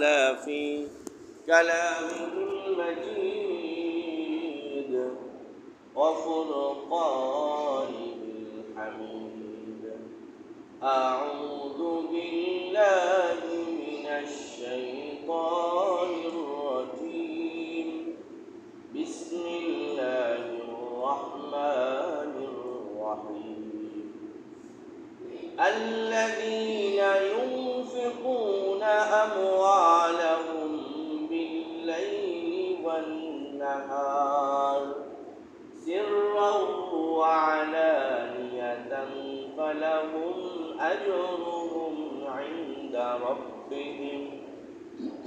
تعالى في كلامه المجيد وفرقانه الحميد. أعوذ بالله من الشيطان الرجيم. بسم الله الرحمن الرحيم. الذين ينفقون أموالهم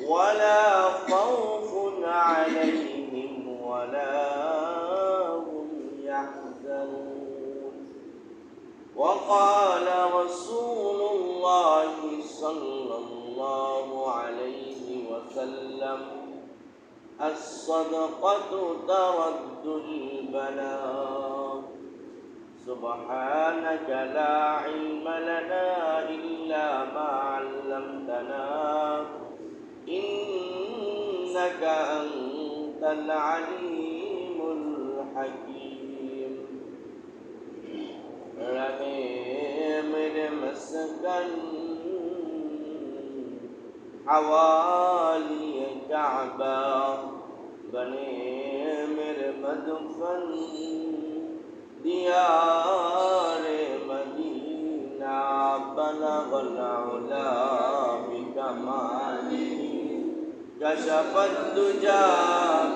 ولا خوف عليهم ولا هم يحزنون. وقال رسول الله صلى الله عليه وسلم الصدقة ترد البلاء سبحانك لا علم لنا إلا ما علمتنا. إنك أنت العليم الحكيم. رحيم المسكن حوالي كعبة. بني مدفن ديار كشف الدجى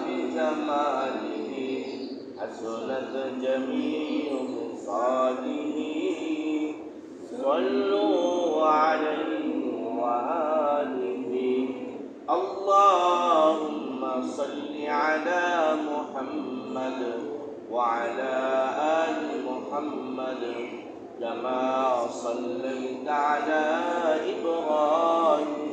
بجماله حسنت جميع خصاله صلوا عليه وآله. اللهم صل على محمد وعلى آل محمد كما صليت على إبراهيم.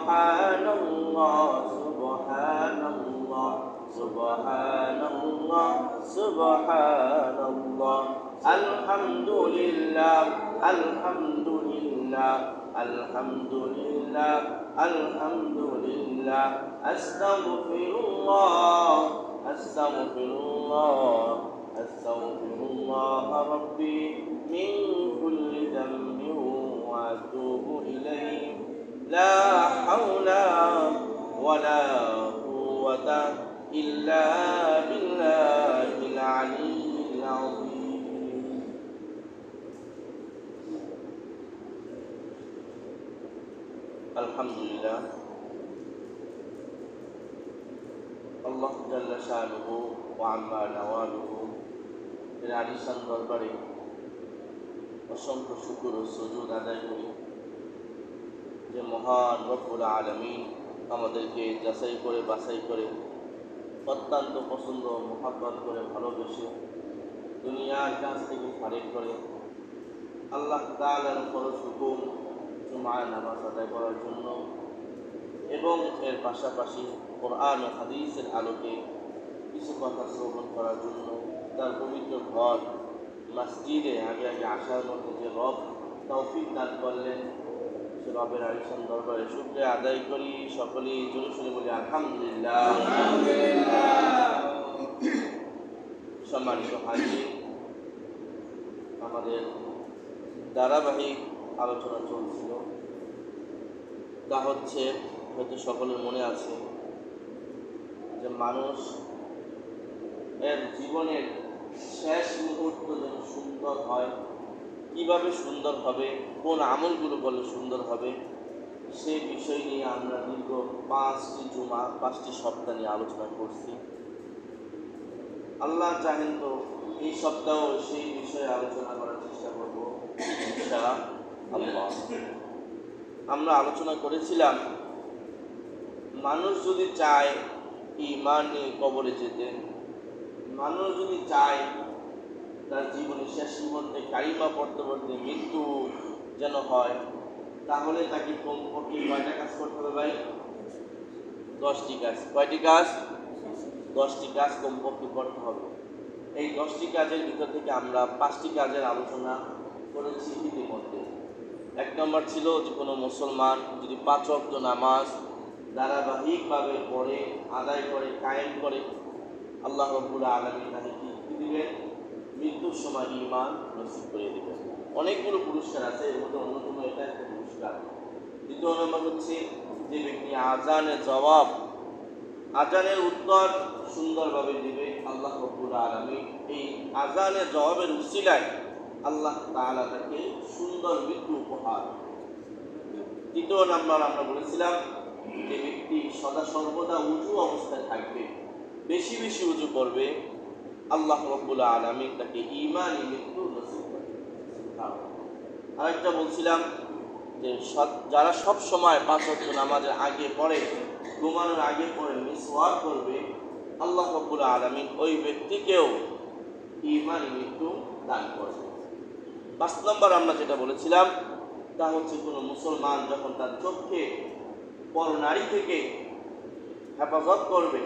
سبحان الله سبحان الله سبحان الله سبحان الله. الحمد لله الحمد لله الحمد لله الحمد لله أستغفر الله أستغفر الله أستغفر الله ربي من كل ذنب وأتوب إليه. لا حول ولا قوة إلا بالله العلي العظيم. الحمد لله الله جل شأنه وعما نواله من আলিশান بربري অসংখ্য শুকুর ও সজুদ আদায় করি যে মহান রব্বুল আলমিন আমাদেরকে যাচাই করে, বাছাই করে অত্যন্ত পছন্দ, মোহাব্বত করে, ভালোবেসে দুনিয়ার কাছ থেকে ফারেক করে আল্লাহ তালার খরচ হুকুম জুমায় নামাজ আদায় করার জন্য এবং এর পাশাপাশি কোরআন হাদিসের আলোকে কিছু কথা শ্রবণ করার জন্য তার পবিত্র ঘর, মসজিদে আগে আগে আসার মধ্যে যে রব তৌফিক দান করলেন রবের আলিশান দরবারে শুক্রিয়া আদায় করি। সকলেই জোরে শুনে বলি, আলহামদুলিল্লাহ। সম্মানিত হাজির আমাদের ধারাবাহিক আলোচনা চলছিল। তা হচ্ছে, হয়তো সকলের মনে আছে যে মানুষ এর জীবনের শেষ মুহূর্ত যেন সুন্দর হয়। কীভাবে সুন্দর হবে, কোন আমলগুলো করলে সুন্দর হবে, সে বিষয় নিয়ে আমরা দীর্ঘ পাঁচটি জুমা, পাঁচটি সপ্তাহ নিয়ে আলোচনা করছি। আল্লাহ চাহেন তো এই সপ্তাহ সেই বিষয়ে আলোচনা করার চেষ্টা করব আল্লাহ আমরা আলোচনা করেছিলাম, মানুষ যদি চায় ইমান নিয়ে কবরে যেতে, মানুষ যদি চায় তার জীবনের শেষ মুহূর্তে কালিমা পড়তে পড়তে মৃত্যু যেন হয়, তাহলে তাকে কমপক্ষে কয়টা কাজ করতে হবে ভাই? দশটি কাজ। কয়টি কাজ? দশটি কাজ কমপক্ষে করতে হবে। এই দশটি কাজের ভিতর থেকে আমরা পাঁচটি কাজের আলোচনা করেছি ইতিমধ্যে। এক নম্বর ছিল যে কোনো মুসলমান যদি পাঁচ অক্ট নামাজ ধারাবাহিকভাবে পড়ে, আদায় করে, কায়েম করে, আল্লাহ রব্বুল আলমী তাকে কি দিবেন? মৃত্যুর সময় ইমান নসিব করে দেবেন অনেকগুলো পুরস্কার আছে, এর মধ্যে অন্যতম এটা একটা পুরস্কার। দ্বিতীয় নম্বর হচ্ছে যে ব্যক্তি আজানের জবাব আজানের উত্তর সুন্দরভাবে দিবে আল্লাহ রব্বুল আলমী এই আজানের জবাবের উসিলায় আল্লাহ তাআলা তাকে সুন্দর মৃত্যু উপহার। তৃতীয় নাম্বার আমরা বলেছিলাম যে ব্যক্তি সদা সর্বদা উঁচু অবস্থায় থাকবে, বেশি বেশি উঁচু করবে আল্লাহ রব্বুল আলমী তাকে ইমানই মৃত্যু আরেকটা বলছিলাম যে যারা সব সময় পাঁচ ওয়াক্ত নামাজের আগে পড়ে, ঘুমানোর আগে পড়ে, মিসওয়াক করবে, আল্লাহ রব্বুল আলমিন ওই ব্যক্তিকেও ইমান মৃত্যু দান করবে। পাঁচ নম্বর আমরা যেটা বলেছিলাম, তা হচ্ছে কোনো মুসলমান যখন তার চোখে পর নারী থেকে হেফাজত করবে,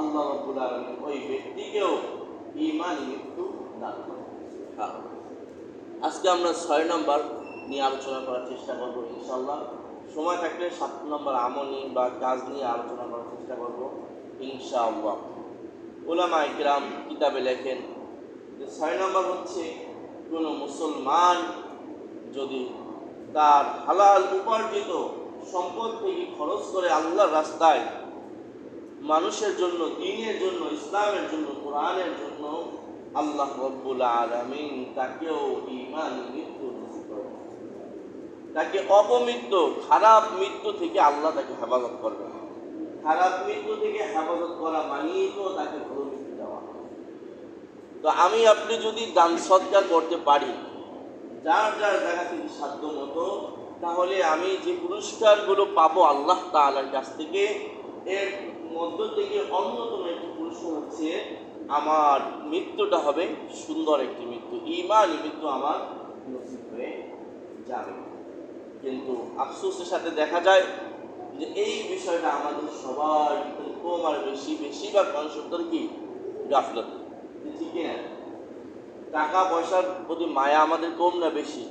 আল্লাহ রব্বুল আলমিন ওই ব্যক্তিকেও মৃত্যু হ্যাঁ। আজকে আমরা ছয় নম্বর নিয়ে আলোচনা করার চেষ্টা করব ইনশাল্লাহ সময় থাকলে সাত নম্বর আমল নিয়ে বা কাজ নিয়ে আলোচনা করার চেষ্টা করব ইনশাআল্লাহ। ওলামা ইকরাম কিতাবে লেখেন যে ছয় নম্বর হচ্ছে, কোনো মুসলমান যদি তার হালাল উপার্জিত সম্পদ থেকে খরচ করে আল্লাহর রাস্তায় মানুষের জন্য, দিনের জন্য, ইসলামের জন্য, কোরআনের জন্য আল্লাহ রব্বুল আলমিন তাকেও ইমান মৃত্যু তাকে অপমৃত্যু, খারাপ মৃত্যু থেকে আল্লাহ তাকে হেফাজত করবে খারাপ মৃত্যু থেকে হেফাজত করা মানিয়ে তো তাকে ভালো মৃত্যু দেওয়া। তো আমি, আপনি যদি দান সৎকার করতে পারি, যার যার জায়গা থেকে সাধ্য মতো, তাহলে আমি যে পুরস্কারগুলো পাবো আল্লাহ তাআলার কাছ থেকে, এর মধ্য থেকে অন্যতম একটি পুরস্কার হচ্ছে আমার মৃত্যুটা হবে সুন্দর একটি মৃত্যু। ইমান মৃত্যু আমার নসিব হয়ে যাবে। কিন্তু আফসোসের সাথে দেখা যায় যে এই বিষয়টা আমাদের সবার কম আর বেশি, বেশিরভাগ মানুষের ভিতরে কি? গাফলত। ঠিক টাকা পয়সার প্রতি মায়া আমাদের কম না বেশি?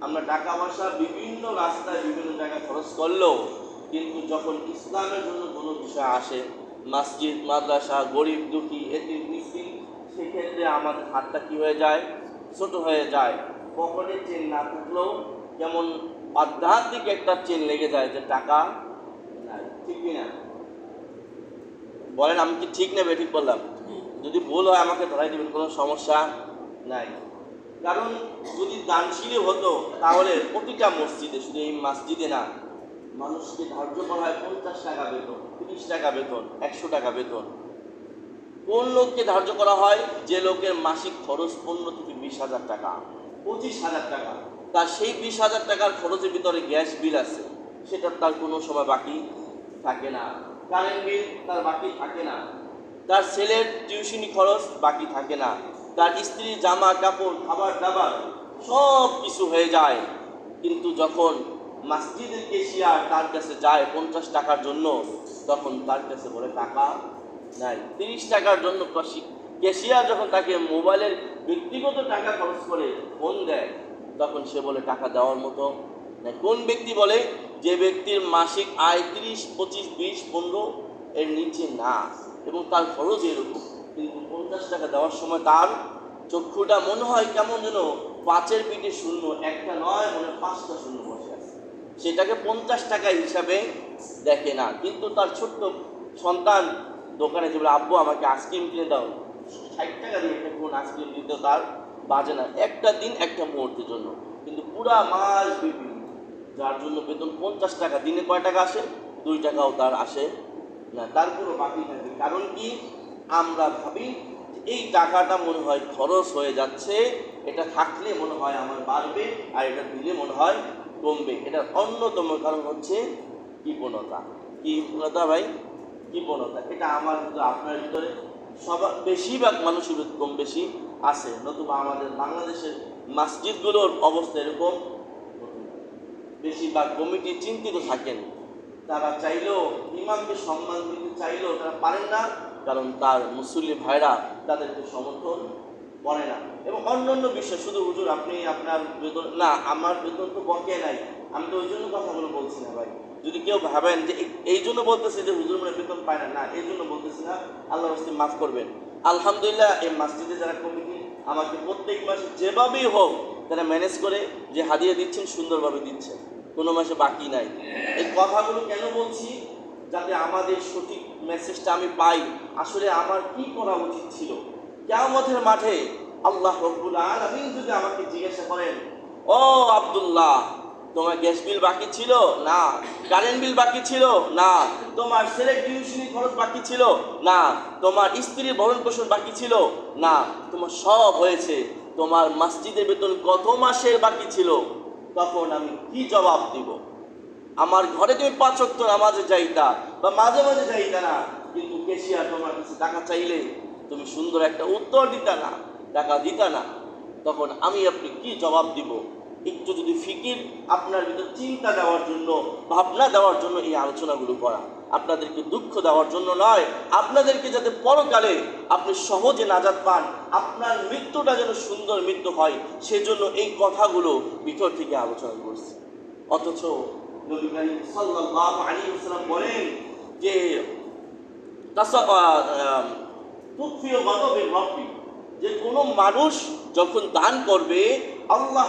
আমরা টাকা পয়সা বিভিন্ন রাস্তায় বিভিন্ন জায়গায় খরচ করলেও কিন্তু যখন ইসলামের জন্য কোনো বিষয় আসে, মসজিদ, মাদ্রাসা, গরিব, দুঃখী এটি মিসকিন সেক্ষেত্রে আমাদের হাতটা কী হয়ে যায়? ছোট হয়ে যায়। পকেটে চেন না থাকলেও যেমন আধ্যাত্মিক একটা চেন লেগে যায় যে টাকা ঠিক কিনা? বলেন, আমি কি ঠিক নেবে ঠিক বললাম? যদি ভুল হয় আমাকে ধরাই দেবেন, কোনো সমস্যা নাই। কারণ যদি দানশীলই হতো, তাহলে প্রতিটা মসজিদে, শুধু এই মসজিদে না মানুষকে ধার্য করা হয় পঞ্চাশ টাকা বেতন, তিরিশ টাকা বেতন, একশো টাকা বেতন। কোন লোককে ধার্য করা হয়? যে লোকের মাসিক খরচ পনেরো থেকে বিশ হাজার টাকা, পঁচিশ হাজার টাকা। তার সেই বিশ হাজার টাকার খরচের ভিতরে গ্যাস বিল আছে। সেটা তার কোনো সময় বাকি থাকে না। কারেন্ট বিল তার বাকি থাকে না। তার ছেলের টিউশনি খরচ বাকি থাকে না। তার স্ত্রীর জামা কাপড় খাবার দাবার সব কিছু হয়ে যায়। কিন্তু যখন মসজিদের কেশিয়ার তার কাছে যায় পঞ্চাশ টাকার জন্য, তখন তার কাছে বলে, টাকা নাই। তিরিশ টাকার জন্য কেশিয়ার যখন তাকে মোবাইলের ব্যক্তিগত টাকা খরচ করে ফোন দেয়, তখন সে বলে, টাকা দেওয়ার মতো। কোন ব্যক্তি বলে, যে ব্যক্তির মাসিক আয় তিরিশ, পঁচিশ, বিশ, পনেরো, এর নিচে না। এবং তার খরচ এরকম। কিন্তু পঞ্চাশ টাকা দেওয়ার সময় তার চক্ষুটা মনে হয় কেমন যেন পাঁচের পিঠে শূন্য, একটা নয়, মনে পাঁচটা শূন্য। সেটাকে পঞ্চাশ টাকা হিসাবে দেখে না। কিন্তু তার ছোট্ট সন্তান দোকানে যে বলে, আব্বু, আমাকে আইসক্রিম কিনে দাও। ষাট টাকা দিয়ে একটা কোন আইসক্রিম দিতে তার বাজে না। একটা দিন, একটা মুহূর্তের জন্য। কিন্তু পুরা মাস ব্যাপী যার জন্য বেতন পঞ্চাশ টাকা, দিনে কয় টাকা আসে? দুই টাকাও তার আসে না। তার কোনো বাকি থাকে কারণ কি? আমরা ভাবি এই টাকাটা মনে হয় খরচ হয়ে যাচ্ছে। এটা থাকলে মনে হয় আমার বাড়বে, আর এটা দিলে মনে হয় কমবে। এটার অন্যতম কারণ হচ্ছে কৃপণতা। কৃপণতা ভাই, কৃপণতা। এটা আমার ভিতরে, আপনার ভিতরে সবার বেশিরভাগ মানুষের কম বেশি আছে। নতুবা আমাদের বাংলাদেশের মসজিদগুলোর অবস্থা এরকম। বেশিরভাগ কমিটি চিন্তিত থাকেন। তারা চাইলেও, ইমামকে সম্মান দিতে চাইলেও তারা পারেন না, কারণ তার মুসল্লি ভাইরা তাদেরকে সমর্থন করে না। এবং অন্য অন্য বিষয়, শুধু হুজুর, আপনি আপনার বেতন, না, আমার বেতন তো বকে নাই। আমি তো ওই জন্য কথাগুলো বলছি না ভাই। যদি কেউ ভাবেন যে এই- জন্য বলতেছে যে হুজুর মানে বেতন পায় না না এই জন্য বলতেছি না। আল্লাহ রাস্তে মাফ করবেন। আলহামদুলিল্লাহ, এই মসজিদে যারা কমিটি, আমাকে প্রত্যেক মাসে যেভাবেই হোক তারা ম্যানেজ করে যে হাদিয়া দিচ্ছেন, সুন্দরভাবে দিচ্ছেন। কোনো মাসে বাকি নাই। এই কথাগুলো কেন বলছি? যাতে আমাদের সঠিক মেসেজটা আমি পাই। আসলে আমার কি করা উচিত ছিল? কেমতের মাঠে আল্লাহ রব্বুল আলামিন যদি আমাকে জিজ্ঞাসা করেন, ও আব্দুল্লাহ, তোমার গ্যাস বিল বাকি ছিল? না। কারেন্ট বিল বাকি ছিল? না। তোমার ছেলের টিউশনি খরচ বাকি ছিল? না। তোমার স্ত্রীর ভরণ পোষণ বাকি ছিল? না। তোমার সব হয়েছে। তোমার মসজিদের বেতন কত মাসের বাকি ছিল। তখন আমি কি জবাব দিব? আমার ঘরে তুমি পাঁচ অক্ট নামাজে যাইতা বা মাঝে মাঝে যাইতা না, কিন্তু কেশিয়া তোমার কাছে টাকা চাইলে তুমি সুন্দর একটা উত্তর দিতা না। টাকা দিতা না, তখন আমি আপনি কি জবাব দিব? একটু যদি ফিকির আপনার ভিতর চিন্তা দেওয়ার জন্য, ভাবনা দেওয়ার জন্য এই আলোচনাগুলো করা। আপনাদেরকে দুঃখ দেওয়ার জন্য নয়, আপনাদেরকে যাতে পরকালে আপনি সহজে নাজাত পান, আপনার মৃত্যুটা যেন সুন্দর মৃত্যু হয়, সেজন্য এই কথাগুলো ভিতর থেকে আলোচনা করছি। অথচ বলেন যে তুকফিও গদবের রব্বি। যে কোনো মানুষ যখন দান করবে, আল্লাহ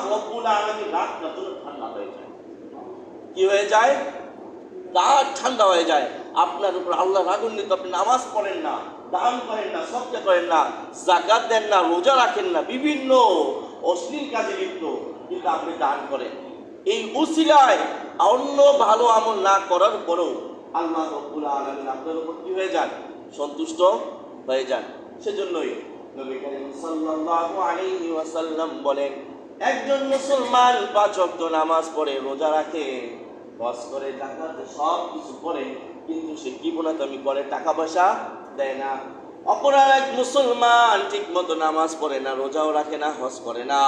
ঠান্ডা যায়। কি হয়ে যায়? রাত ঠান্ডা হয়ে যায়। আপনার উপর আল্লাহ রাগুন্বিত, আপনি নামাজ পড়েন না, দান করেন না সবটা করেন না, জাকাত দেন না, রোজা রাখেন না, বিভিন্ন অশ্লীল কাজে লিপ্ত, কিন্তু আপনি দান করেন। এই উসিলায় অন্য ভালো আমল না করার পরেও আল্লাহ রব্বুল আলামিন আপনার উপর কি হয়ে যান? সন্তুষ্ট হয়ে যান। সেজন্যই বলেন, একজন মুসলমান পাঁচ ওয়াক্ত নামাজ পড়ে, রোজা রাখে বস করে, জাকাত, সব কিছু করে কিন্তু সে কি বোনাতামি করে, টাকা পয়সা দেয় না। অপর আর এক মুসলমান ঠিক মতো নামাজ পড়ে না, রোজাও রাখে না, হজ করে না।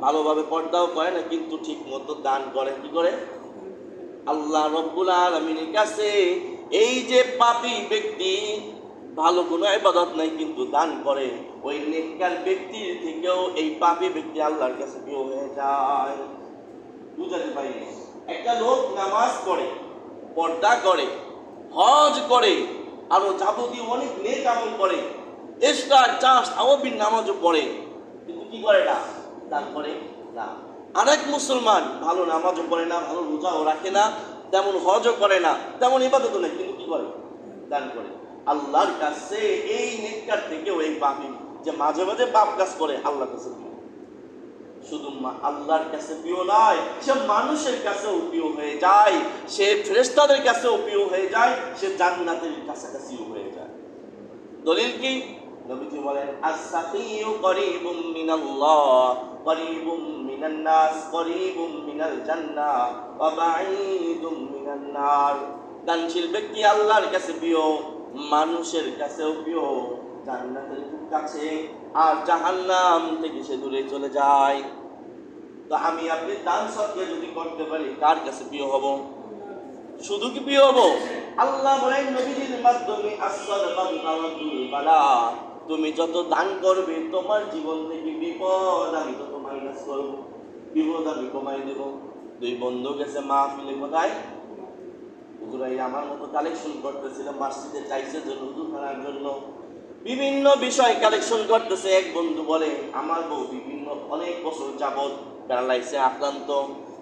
ভালোভাবে পর্দাও করে না, কিন্তু ঠিক মতো দান করে, কি করে? আল্লাহ রব্বুল আলমিনের কাছে। এই যে পাপি ব্যক্তি ভালো কোনো ইবাদত নাই, কিন্তু দান করে। ওই নেককার ব্যক্তির থেকেও এই পাপী ব্যক্তি আল্লাহর কাছে প্রিয় হয়ে যায়। বুঝাতে পারি একটা লোক নামাজ পড়ে, পর্দা করে, হজ করে, আরও যাবতীয় অনেক নেক আমল করে এক্সট্রা চাষ আওয়াবিন নামাজও পড়ে, কিন্তু কি করে না? দান করে না। আরেক মুসলমান ভালো নামাজও পড়ে না, ভালো রোজাও রাখে না, তেমন হজও করে না, তেমন ইবাদত নেই, কিন্তু কি করে? দান করে। আল্লাহর কাছে এই নেককার থেকে ওই পাপি যে মাঝে মাঝে পাপ কাজ করে আল্লাহর কাছে। শুধু মা- আল্লাহর কাছে প্রিয় নয়, সে মানুষের কাছেও প্রিয় হয়ে যায়, সে ফেরেশতাদের কাছেও প্রিয় হয়ে যায়, সে জান্নাতের কাছাকাছিও হয়ে যায়। দলিল কি? নবীজি বলেন আস-সাফিয়ু করিবুম মিনাল্লাহ করিবুম মিনান নাস করিবুম মিনাল জান্নাহ, ওয়া বাঈদুম মিনান নার। দানশীল ব্যক্তি আল্লাহর কাছে প্রিয়। মানুষের কাছেও প্রিয়। জান্নাতের খুব কাছে। আর জাহান্নাম থেকে সে দূরে চলে যায়। তো আমি আপনি দান সৎকে যদি করতে পারি, কার কাছে প্রিয় হব? শুধু কি প্রিয় হব? আল্লাহ বলেন, নবীজির মাধ্যমে বালা। তুমি যত দান করবে, তোমার জীবন থেকে বিপদ আমি তত মাইনাস করব। বিপদ আমি কমাই দেব। দুই বন্ধু গেছে মাহফিলে কোথায়? হুজুরাই আমার মতো কালেকশন করতেছিল, মসজিদে চাইছে জন্য, হুজুর খানার জন্য। বিভিন্ন বিষয় কালেকশন করতেছে, এক বন্ধু বলে, আমার বউ বিভিন্ন অনেক বছর যাবৎ প্যারালাইসে আক্রান্ত।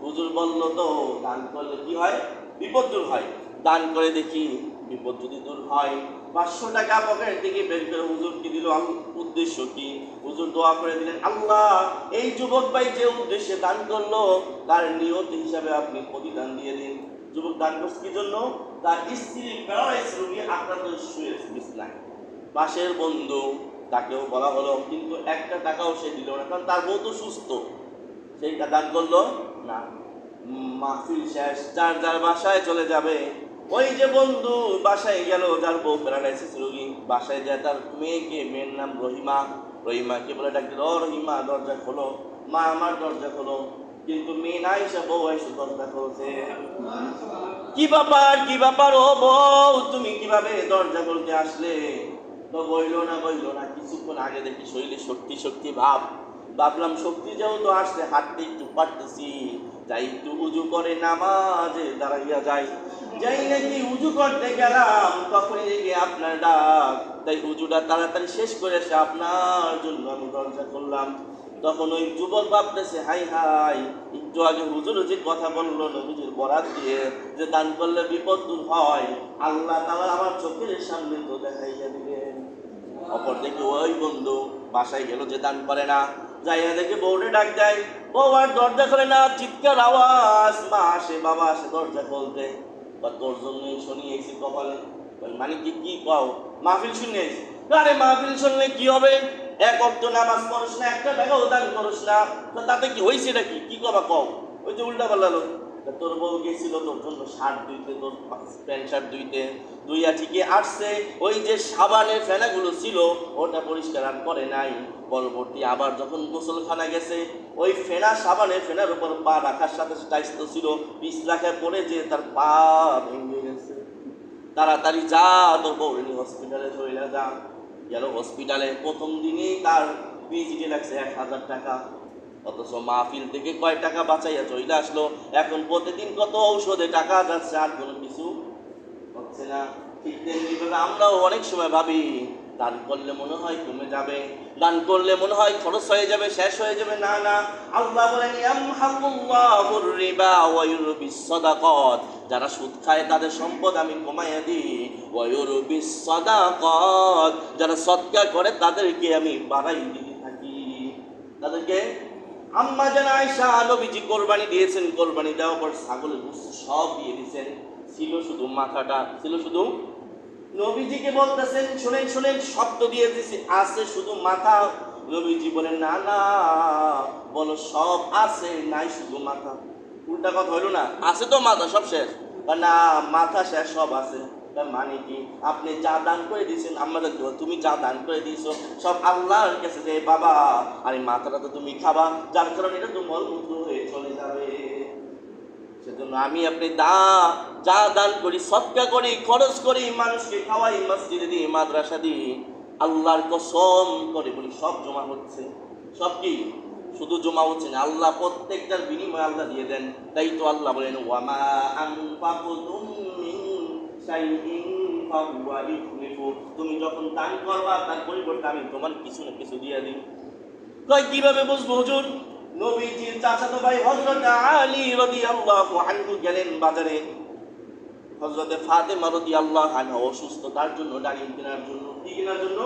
হুজুর বলল, তো দান করলে কি হয়? বিপদ দূর হয়। দান করে দেখি, বিপদ যদি দূর হয়, পাঁচশো টাকা পকেট থেকে বের করে হুজুরকে দিল? উদ্দেশ্য কি? হুজুর দোয়া করে দিলেন, আল্লাহ, এই যুবক ভাই যে উদ্দেশ্যে দান করল, তার নিয়ত হিসাবে আপনি প্রতিদান দিয়ে দিন। যুবক দান করছে কি জন্য? তার স্ত্রী প্যারালাইস রোগী আক্রান্ত শুয়ে বিছনায় পাশের বন্ধু, তাকেও বলা হলো, কিন্তু একটা টাকাও সে দিল না, কারণ তার বউ তো সুস্থ। সেইটা দান করল না। মাহফিল শেষ, যার যার বাসায় চলে যাবে, ওই যে বন্ধু বাসায় গেল, যার বউ প্যারালাইসিস রোগী বাসায় যায়, তার মেয়েকে, মেয়ের নাম রহিমা। রহিমাকে বলে ডাকতে ও রহিমা, দরজা খোলো। মা, আমার দরজা খোলো। কিন্তু মেয়ে নাই, সে বউ এসে দরজা খুলছে। কি ব্যাপার কি ব্যাপার, ও বউ, তুমি কীভাবে দরজা খুলতে আসলে? তো বইল না বইল না, কিছুক্ষণ আগে দেখি শরীরে শক্তি শক্তি ভাব। ভাবলাম শক্তি যেহেতু আসলে হাঁটতে একটু পারতেছি। যাই একটু উজু করে নামাজে দাঁড়াইয়া যাই। যাই নাকি উজু করতে গেলাম, তখনই দেখি আপনার ডাক। তাই উজুটা তাড়াতাড়ি শেষ করে এসে আপনার জন্য আমি দরজা করলাম তখন ওই যুবক ভাবতেছে, হাই হাই। একটু আগে হুজুর যে কথা বলল নবীজির বরাত দিয়ে, যে দান করলে বিপদ দূর হয়। আল্লাহ তাআলা আমার চোখের সামনে তো দেখাইয়া দিলেন। অপর দিকে ওই বন্ধু বাসায় গেল যে দান করে না। যাইয়া দেখে বউরে ডাক দেয়। বউ আর দরজা খোলে না, চিৎকার আওয়াজ। মা আসে, বাবা আসে দরজা খুলতে। বা তোর জন্য শুনি এসে কপালে। মানে কি কি পাও মাহফিল শুনিয়েছি আরে, মাহফিল শুনলে কি হবে? এক অর্থ নামাজ পড়স না, একটা টাকাও দান করস না। তাতে কি হয়েছে নাকি? কি কবা কও? ওই যে উল্টা পাল্লা লোক। তোর বউ গেছিল তোর জন্য শার্ট ধুইতে তোর প্যান্ট শার্ট ধুইতে ধুইয়া ঠিকই আসছে। ওই যে সাবানের ফেনাগুলো ছিল, ওটা পরিষ্কার আর করে নাই। পরবর্তী আবার যখন গোসলখানা গেছে, ওই ফেনা সাবানের ফেনার উপর পা রাখার সাথে টাইস ছিল বিষ লাখায় পড়ে যে তার পা ভেঙে গেছে। তাড়াতাড়ি যা, তোর বউরে হসপিটালে চলে যা। গেল হসপিটালে প্রথম দিনেই তার ভিজিটে লাগছে এক হাজার টাকা। অথচ মাহফিল থেকে কয় টাকা বাঁচাইয়া চলে আসলো? এখন প্রতিদিন কত ঔষধে টাকা যাচ্ছে, আর কোনো কিছু হচ্ছে না। ঠিক তেমনিভাবে আমরাও অনেক সময় ভাবি, দান করলে মনে হয় কমে যাবে, দান করলে মনে হয় খরচ হয়ে যাবে, শেষ হয়ে যাবে, না না। আল্লাহ বলেন, ইয়ামহাকুল্লাহুর রিবা ওয়া ইউরবিস যারা সুদ খায় তাদের সম্পদ আমি কমাইয়া দিই। ওয়া ইউরবিস যারা সদকা করে তাদেরকে আমি বাড়াই দিতে থাকি। তাদেরকে আম্মা জান আয়েশা, নবীজি কোরবানি দিয়েছেন, কোরবানি দেওয়ার পর ছাগলের গোশত সব দিয়ে দিয়েছেন ছিল শুধু মাথাটা, ছিল শুধু নবীজিকে বলতেছেন, শোনেন শোনেন, শব্দ দিয়ে দিছি, আছে শুধু মাথা। নবীজি বলেন, না না, বলো, সব আছে, নাই শুধু মাথা। উল্টা কথা হইল না, আছে তো মাথা, সব শেষ। না, মাথা শেষ, সব আছে। তার মানে কি? আপনি যা দান করে দিয়েছেন, আমাদের তুমি যা দান করে দিয়েছ, সব আল্লাহর কাছে যে, বাবা, আরে মাথাটা তো তুমি খাবা, যার কারণে এটা তো মলমূত্র হয়ে চলে যাবে। সেজন্য আমি আপনি দা, যা দান করি, সৎকা করি, খরচ করি, মানুষকে খাওয়াই, মসজিদে দিই, মাদ্রাসা দিই, আল্লাহর কসম করে বলি, সব জমা হচ্ছে। সব কি? শুধু জমা হচ্ছে না, আল্লাহ প্রত্যেকটার বিনিময় আল্লাহ দিয়ে দেন। তাই তো আল্লাহ বলেন ওয়ামা তুমি যখন দান করবা তার পরিবর্তে আমি তোমার কিছু না কিছু দিয়ে দিই কয় কীভাবে বুঝব হুজুর নবীজির চাচাতো ভাই হযরত আলী রাদিয়াল্লাহু আনহু গেলেন বাজারে হযরত ফাতেমা রাদিয়াল্লাহু আনহা অসুস্থ তার জন্য ডালিম কেনার জন্য কি কেনার জন্য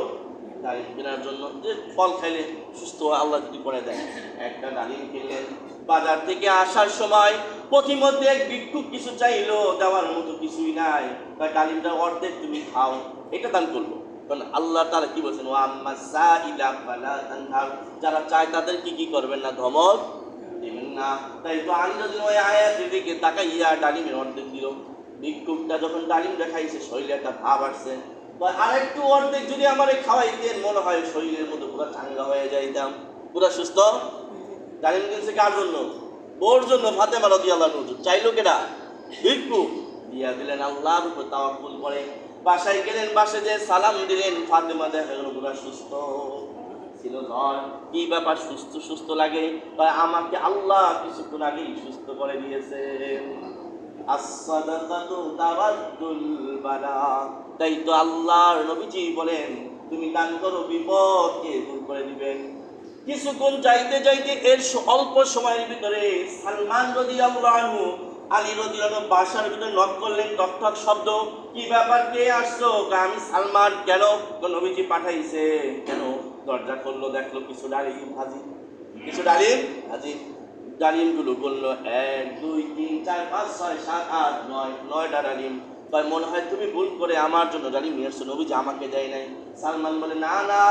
ডালিম কেনার জন্য যে ফল খাইলে সুস্থ আল্লাহ যদি করে দেয় একটা ডালিম কিনলেন বাজার থেকে আসার সময় পথিমধ্যে এক ভিক্ষুক কিছু চাইলো, দেওয়ার মতো কিছুই নাই। তাই ডালিমটা অর্ধেক তুমি খাও, এটা দান করল কারণ আল্লাহ তারা কি বলছেন? ও আম্মা যারা চায় তাদের কি কি করবেন না, ধমক দিবেন না। তাই তো যদি ওই আয়াতের দিকে তাকাইয়া ডালিমের অর্ধেক দিল। ভিক্ষুকটা যখন ডালিম দেখাইছে শরীরে একটা ভাব আসছে। বা আরেকটু অর্ধেক যদি আমার খাওয়াইতেন মনে হয়, শরীরের মধ্যে পুরো চাঙ্গা হয়ে যাইতাম। পুরো সুস্থ? ডালিম কিনছে কার জন্য? ওর জন্য ফাতেমা রদি আল্লাহ চাইলো কেটা ভিক্ষুক দিয়া দিলেন আল্লাহর উপর তাওয়াক্কুল করে। বাসায় গেলেন, বাসে যে সালাম দিলেন, ফাতেমা দেখা গেল পুরা সুস্থ। ছিল জ্বর। কি ব্যাপার? সুস্থ সুস্থ লাগে? কয়, আমাকে আল্লাহ কিছুক্ষণ আগেই সুস্থ করে তাওয়াদ্দুল তাই তো আল্লাহর নবীজি বলেন, তুমি দান করো, বিপদকে দূর করে দিবেন। কিছুক্ষণ যাইতে যাইতে এর অল্প সময়ের ভিতরে সালমান রদি আল্লাহ আলী রদি বাসার ভিতরে নক করলেন। টক টক শব্দ, কি ব্যাপার, কে আসছো? আমি সালমান। কেন? নবীজি পাঠাইছে। কেন? দরজা করল দেখল কিছু ডালিম হাজির। কিছু ডালিম হাজির? ডালিমগুলো বলল, এক, দুই, তিন, চার, পাঁচ, ছয়, সাত, আট, নয়, নয়টা ডালিম। কয় মনে হয় তুমি ভুল করে আমার জন্য ডালিম নিয়ে এসছো। নবীজি আমাকে দেয় নাই। সালমান বলে, না না,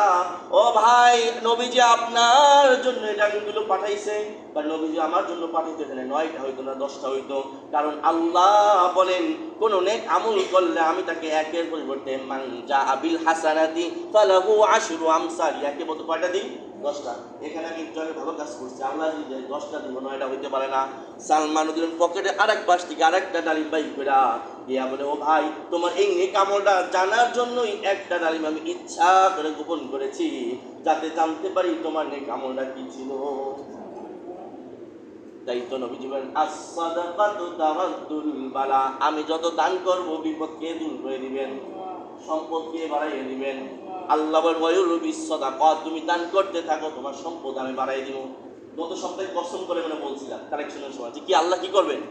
ও ভাই, নবীজি আপনার জন্য ডালিমগুলো পাঠাইছে। বা নবীজি আমার জন্য পাঠাইতে দেয় নয়টা হইতো না, দশটা হইতো। কারণ আল্লাহ বলেন, কোন নেক আমল করলে আমি তাকে একের পরিবর্তে যা আবিল হাসানাতি ফালাহু আশরু আমসালি একে বলতে কয়টা দিই দশটা। এখানে আমি একটু ভালো কাজ করছি। আল্লাহ যদি দশটা দিব, নয়টা হইতে পারে না। সালমান উদ্দিন পকেটে আরেক পাশ থেকে আরেকটা ডালিম বাইক করে দিয়া বলে, ও ভাই, তোমার এই নেক আমলটা জানার জন্যই একটা ডালিম আমি ইচ্ছা করে গোপন করেছি, যাতে জানতে পারি তোমার নেক আমলটা কি ছিল। তাই তো বলেন as-sadaqatu বালা। আমি যত দান করব বিপদকে দূর করে দিবেন? সম্পদকে বাড়াইয়ে দিবেন? আল্লাহ তুমি দান করতে থাকো, তোমার সম্পদ আমি বাড়াই দিব। গত সপ্তাহে কসম করে মানে বলছিলাম কালেকশনের সময় যে কি আল্লাহ কি করবেন?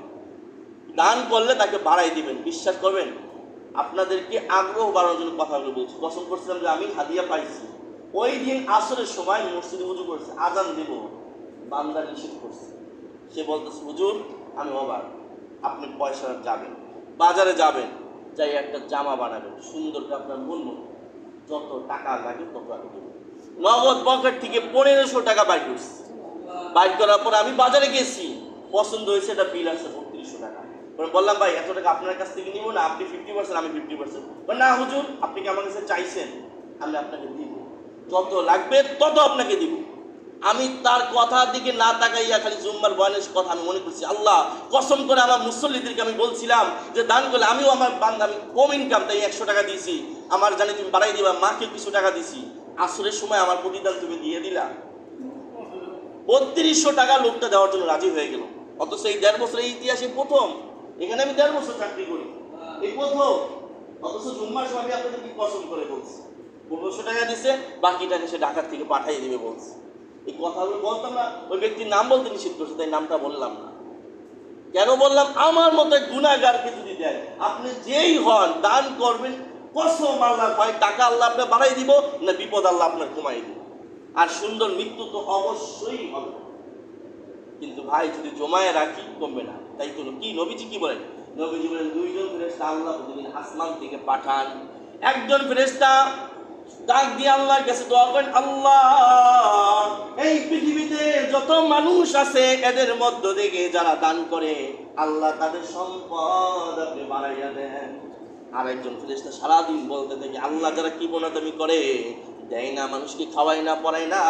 দান করলে তাকে বাড়াই দিবেন, বিশ্বাস করবেন? আপনাদেরকে আগ্রহ বাড়ানোর জন্য কথাগুলো বলছি। কসম করছিলাম যে আমি হাদিয়া পাইছি। ওই দিন আসরের সময় মসজিদে উজু করছে, আজান দেব। বান্দা নিষেধ করছে। সে বলতেছে, হুজুর, আমি অবাক। আপনি পয়সা যাবেন, বাজারে যাবেন, যাই একটা জামা বানাবেন, সুন্দর আপনার মন মতো যত টাকা লাগে তত আমি দেবো। নগদ পকেট থেকে পনেরোশো টাকা বাইক করছি। বাইক করার পর আমি বাজারে গেছি। পছন্দ হয়েছে, এটা বিল আসছে বত্রিশশো টাকা। বললাম, ভাই, এত টাকা আপনার কাছ থেকে নিব না, আপনি ফিফটি পার্সেন্ট আমি ফিফটি পার্সেন্ট না, হুজুর, আপনি কি আমার কাছে চাইছেন? আমি আপনাকে দিব। যত লাগবে তত আপনাকে দিব। আমি তার কথার দিকে না তাকাইয়া খালি জুম্মার বয়ানের কথা আমি মনে করছি, আল্লাহ, কসম করে আমার মুসল্লিদেরকে আমি বলছিলাম যে দান করলে আমিও আমার বান্ধব আমি কম ইনকাম তাই একশো টাকা দিয়েছি। আমার জানি তুমি বাড়াই দিবা, মাকে কিছু টাকা দিছি। আসরের সময় আমার প্রতিদান তুমি দিয়ে দিলা। বত্রিশশো টাকা লোকটা দেওয়ার জন্য রাজি হয়ে গেল। অথচ এই দেড় বছরের ইতিহাসে প্রথম। এখানে আমি দেড় বছর চাকরি করি। এই প্রথম। অথচ জুম্মার সময় আমি আপনাদের কি পছন্দ করে বলছি? পনেরোশো টাকা দিছে বাকি টাকা সে ঢাকার থেকে পাঠিয়ে দিবে বলছে। এই কথাগুলো বলতাম না, ওই ব্যক্তির নাম বলতে নিষেধ করছে, তাই নামটা বললাম না। কেন বললাম? আমার মতো গুণাগারকে যদি দেয়, আপনি যেই হন, দান করবেন কসম আল্লাহ হয় টাকা আল্লাহ আপনার বাড়াই দিব না বিপদ আল্লাহ আপনার কমাই দিব। আর সুন্দর মৃত্যু তো অবশ্যই হবে। কিন্তু ভাই, যদি রাখি, কমবে না। তাই তো কি, নবীজি কি বলেন? নবীজি বলেন, দুইজন ফেরেস্তা আল্লাহ আসমান থেকে পাঠান। একজন ফেরেস্তা ডাক দিয়ে আল্লাহর কাছে দোয়া করেন, আল্লাহ, এই পৃথিবীতে যত মানুষ আছে, এদের মধ্য থেকে যারা দান করে, আল্লাহ তাদের সম্পদ আপনি বাড়াইয়া দেন। আর একজন ফেরেস্তা সারাদিন বলতে থাকে, আল্লাহ যারা কি বোনাতামি করে, দেয় না, মানুষকে খাওয়ায় না, পড়ায় না,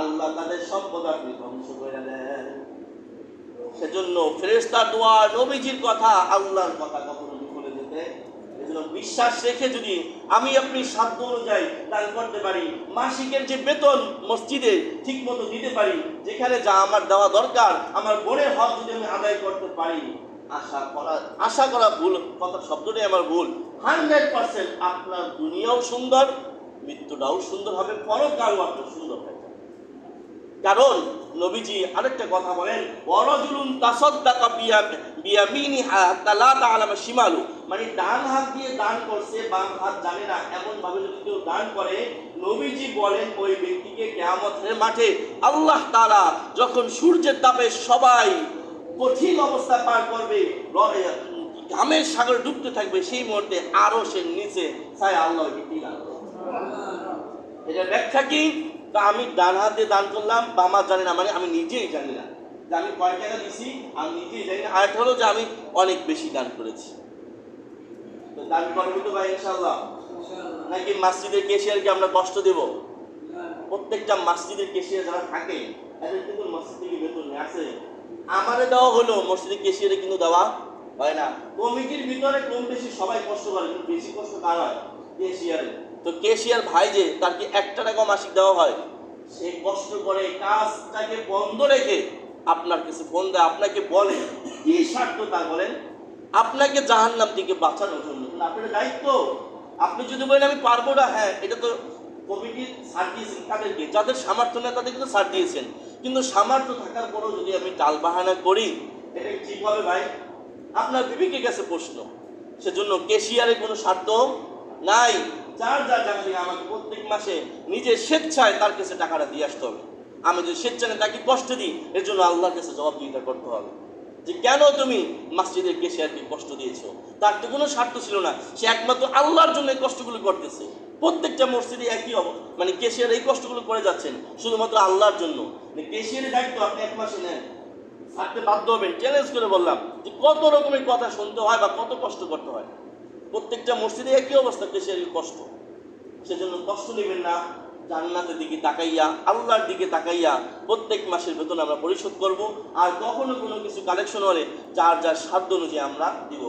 আল্লাহ তাদের সম্পদ আপনি ধ্বংস করে দেন। সেজন্য ফেরেস্তার দোয়া নবীজির কথা আল্লাহর কথা কখনো বিফলে যেতে বিশ্বাস রেখে যদি আমি আপনি সাধ্য অনুযায়ী দান করতে পারি, মাসিকের যে বেতন মসজিদে ঠিক মতো দিতে পারি, যেখানে যা আমার দেওয়া দরকার, আমার বোনের হক যদি আমি আদায় করতে পারি আশা করা আশা করা ভুল, কথা শব্দটাই আমার ভুল। হান্ড্রেড পার্সেন্ট আপনার দুনিয়াও সুন্দর, মৃত্যুটাও সুন্দর হবে পরকালও আপনার সুন্দর হবে কারণ নবীজি আরেকটা কথা বলেন, ওয়ারাজুলুন তাসাদদাকা বিয়া বিয়ামিনি হাত্তা লা তা'লামা শিমালু। মানে ডান হাত দিয়ে দান করছে, বাম হাত জানে না এমন ভাবে যদি কেউ দান করে, নবীজি বলেন ওই ব্যক্তিকে কিয়ামতের মাঠে আল্লাহ তাআলা যখন সূর্যের তাপে সবাই কঠিন অবস্থা পার করবে ঘামের সাগর ডুবতে থাকবে, সেই মুহূর্তে আরও সে নিচে ছায় আল্লাহ। এটার ব্যাখ্যা কি? তা আমি ডান হাত দান করলাম বাম জানি না মানে আমি নিজেই জানি না। যে আমি কয় টাকা দিছি, আমি নিজেই জানি না। আর হলো যে আমি অনেক বেশি দান করেছি। তো দান করব তো ভাই ইনশাল্লাহ নাকি মসজিদের কেশিয়ারকে আমরা কষ্ট দেব? প্রত্যেকটা মসজিদের কেশিয়ার যারা থাকে এদের কিন্তু মসজিদ থেকে বেতন আছে। আমারে দেওয়া হলো মসজিদের কেশিয়ারে কিন্তু দেওয়া হয় না। কমিটির ভিতরে কম বেশি সবাই কষ্ট করে, কিন্তু বেশি কষ্ট কার হয়? কেশিয়ারে। তো কেশিয়ার ভাই যে, তার কি একটা টাকা মাসিক দেওয়া হয়? সে কষ্ট করে কাজটাকে বন্ধ রেখে আপনার কাছে ফোন দেয়, আপনাকে বলে, কি স্বার্থ তা বলেন? আপনাকে জাহান্নাম থেকে বাঁচানোর জন্য। আপনার দায়িত্ব। আপনি যদি বলেন, আমি পারব না হ্যাঁ এটা তো কমিটির ছাড় দিয়েছেন তাদেরকে। যাদের সামর্থ্য নেই, তাদের কিন্তু ছাড় দিয়েছেন। কিন্তু সামর্থ্য থাকার পরেও যদি আমি টাল বাহানা করি, এটা ঠিক হবে ভাই? আপনার বিবেকের কাছে প্রশ্ন। সেজন্য কেশিয়ারে কোনো স্বার্থ নাই। যার জায়গা থেকে আমাকে প্রত্যেক মাসে নিজের স্বেচ্ছায় তার কাছে টাকাটা দিয়ে আসতে হবে। আমি যদি স্বেচ্ছায় তাকে কষ্ট দিই, এর জন্য আল্লাহর কাছে জবাবদিহিতা করতে হবে। যে কেন তুমি মসজিদের কেশিয়ারকে কষ্ট দিয়েছ? তার তো কোনো স্বার্থ ছিল না। সে একমাত্র আল্লাহর জন্য কষ্টগুলো করতেছে। প্রত্যেকটা মসজিদে একই মানে কেশিয়ার এই কষ্টগুলো করে যাচ্ছেন শুধুমাত্র আল্লাহর জন্য। মানে কেশিয়ারের দায়িত্ব আপনি এক মাসে নেন। থাকতে বাধ্য হবেন। চ্যালেঞ্জ করে বললাম যে কত রকমের কথা শুনতে হয় বা কত কষ্ট করতে হয়। প্রত্যেকটা মসজিদে একই অবস্থা, কেশিয়ারের কষ্ট। সেজন্য কষ্ট নেবেন না। জান্নাতের দিকে তাকাইয়া, আল্লাহর দিকে তাকাইয়া প্রত্যেক মাসের বেতন আমরা পরিশোধ করব। আর কখনো কোনো কিছু কালেকশন হলে যার যার সাধ্য অনুযায়ী আমরা দিব।